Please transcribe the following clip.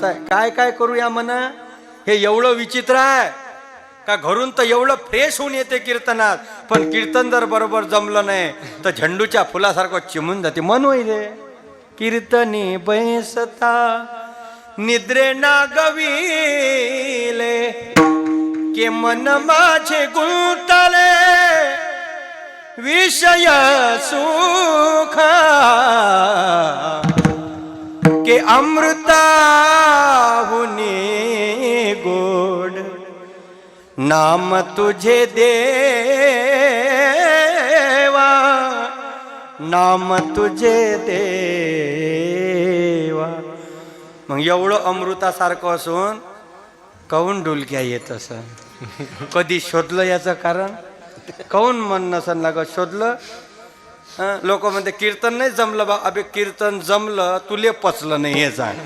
काय काय करूया म्हण? हे एवढं विचित्र आहे. का घरून तर एवढं फ्रेश होऊन येते कीर्तनात. पण कीर्तन जर बरोबर जमलं नाही तर झेंडूच्या फुलासारखं चिमून जाते. मन होईल कीर्तनी बैसता निद्रे ना गविले के मन माझे गुंतले. विषय सु के अमृताहुनी गोड नाम तुझे देवा नाम तुझे देवा. मग एवढं अमृतासारखं असून काऊन डुलक्या येत असं कधी शोधलं याचं कारण? काऊन मन नसन लागत? शोधलं? लोक म्हणते कीर्तन नाही जमलं बा. अबे कीर्तन जमलं तुले पचलं नाही हे सांग